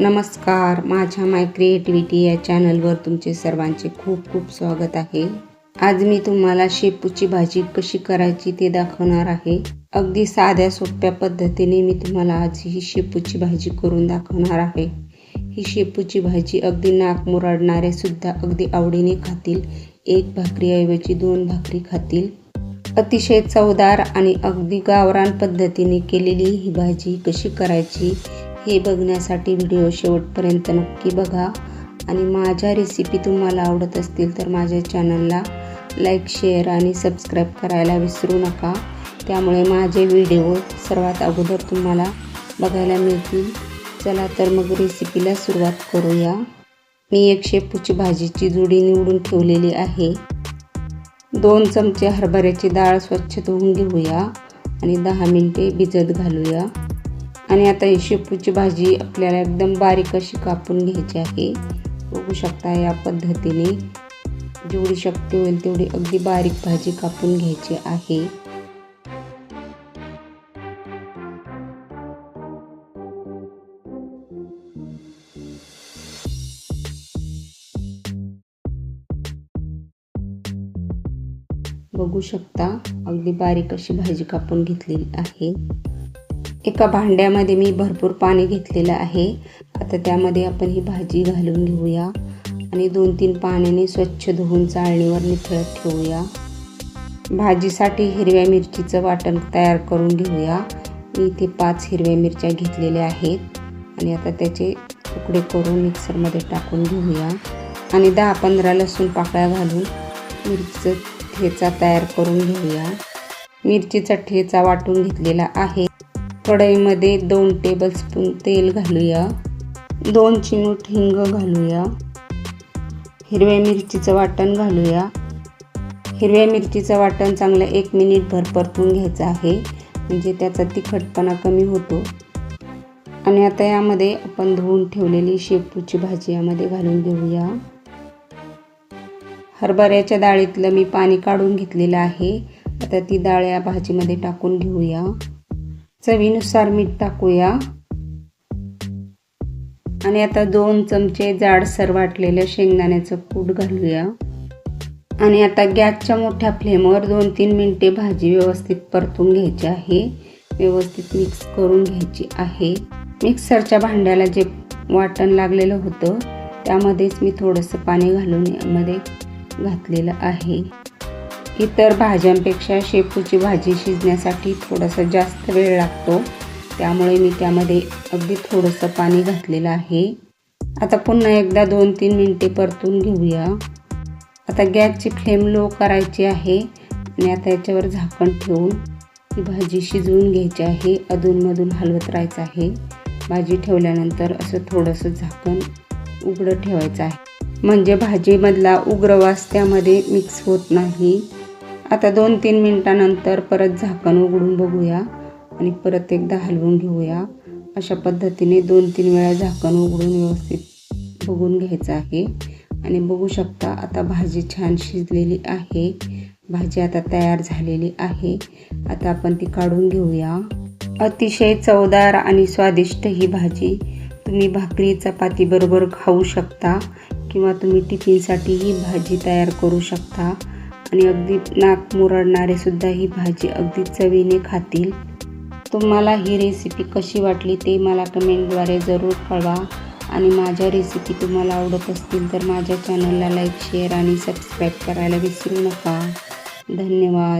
नमस्कार माझ्या माय क्रिएटिव्हिटी या चॅनलवर तुमचे सर्वांचे खूप खूप स्वागत आहे. आज मी तुम्हाला शेपूची भाजी कशी करायची ते दाखवणार आहे. अगदी साध्या सोप्या पद्धतीने मी तुम्हाला आज ही शेपूची भाजी करून दाखवणार आहे. ही शेपूची भाजी अगदी नाक मुरडणारे सुद्धा अगदी आवडीने खातील. एक भाकरीऐवजी दोन भाकरी खातील. अतिशय चवदार आणि अगदी गावरान पद्धतीने केलेली ही भाजी कशी करायची हे बघण्यासाठी व्हिडिओ शेवटपर्यंत नक्की बघा. आणि माझ्या रेसिपी तुम्हाला आवडत असतील तर माझ्या चॅनलला लाईक शेअर आणि सबस्क्राईब करायला विसरू नका. त्यामुळे माझे व्हिडिओ सर्वात अगोदर तुम्हाला बघायला मिळतील. चला तर मग रेसिपीला सुरुवात करूया. मी एक शेपूची भाजीची जुडी निवडून ठेवलेली आहे. दोन चमचे हरभऱ्याची डाळ स्वच्छ धुवून घेऊया आणि दहा मिनटे भिजत घालूया. आणि आता ही शेपूची भाजी आपल्याला एकदम बारीक अशी कापून घ्यायची आहे. बघू शकता या पद्धतीने जेवढी शक्य होईल तेवढी अगदी बारीक भाजी कापून घ्यायची आहे. बघू शकता अगदी बारीक अशी भाजी कापून घेतलेली आहे. एका भांड्यामध्ये मी भरपूर पाणी घेतलेलं आहे. आता त्यामध्ये आपण ही भाजी घालून घेऊया आणि दोन तीन पाण्याने स्वच्छ धुवून चाळणीवर निथळत ठेवूया. भाजीसाठी हिरव्या मिरचीचं वाटण तयार करून घेऊया. मी इथे पाच हिरव्या मिरच्या घेतलेल्या आहेत आणि आता त्याचे तुकडे करून मिक्सरमध्ये टाकून घेऊया. आणि दहा पंधरा लसूण पाकळ्या घालून मिरचीचं ठेचा तयार करून घेऊया. मिरचीचा ठेचा वाटून घेतलेला आहे. कढईमध्ये दोन टेबलस्पून तेल घालूया. दोन चिमूट हिंग घालूया. हिरव्या मिरचीचं वाटण घालूया. हिरव्या मिरचीचं वाटण चांगलं एक मिनिटभर परतून घ्यायचं आहे. म्हणजे त्याचा तिखटपणा कमी होतो. आणि आता यामध्ये आपण धुवून ठेवलेली शेपूची भाजी यामध्ये घालून घेऊया. हरभऱ्याच्या डाळीतलं मी पाणी काढून घेतलेलं आहे. आता ती डाळ या भाजीमध्ये टाकून घेऊया. चवीनुसार मीठ टाकूया. आणि आता दोन चमचे जाडसर वाटलेलं शेंगदाण्याचं कूट घालूया. आणि आता गॅसच्या मोठ्या फ्लेमवर दोन तीन मिनटे भाजी व्यवस्थित परतून घ्यायची आहे. व्यवस्थित मिक्स करून घ्यायची आहे. मिक्सरच्या भांड्याला जे वाटण लागलेलं होतं त्यामध्येच मी थोडंसं पाणी घालून यामध्ये घातलेलं आहे. इतर भाज्यांपेक्षा शेपूची भाजी शिजण्यासाठी थोडासा जास्त वेळ लागतो. त्यामुळे मी त्यामध्ये अगदी थोडंसं पाणी घातलेलं आहे. आता पुन्हा एकदा दोन तीन मिनटे परतून घेऊया. आता गॅसची फ्लेम लो करायची आहे आणि आता याच्यावर झाकण ठेवून ही भाजी शिजवून घ्यायची आहे. अधूनमधून हलवत राहायचं आहे. भाजी ठेवल्यानंतर असं थोडंसं झाकण उघडं ठेवायचं आहे. म्हणजे भाजीमधला उग्रवास त्यामध्ये मिक्स होत नाही. आता दोन तीन मिनटानंतर परत झाकण उघडून बघूया आणि परत एकदा हलवून घेऊया. अशा पद्धतीने दोन तीन वेळा झाकण उघडून व्यवस्थित बघून घ्यायचं आहे. आणि बघू शकता आता भाजी छान शिजलेली आहे. भाजी आता तयार झालेली आहे. आता आपण ती काढून घेऊया. अतिशय चवदार आणि स्वादिष्ट ही भाजी. तुम्ही भाकरी चपातीबरोबर खाऊ शकता किंवा तुम्ही टिफिनसाठी ही भाजी तयार करू शकता. आणि अगदी नाक मुरडणारे सुद्धा ही भाजी अगदी चवीने खातील. तुम्हाला ही रेसिपी कशी वाटली ते मला कमेंटद्वारे जरूर कळवा. आणि माझ्या रेसिपी तुम्हाला आवडत असतील तर माझ्या चॅनलला लाईक शेअर आणि सबस्क्राईब करायला विसरू नका. धन्यवाद.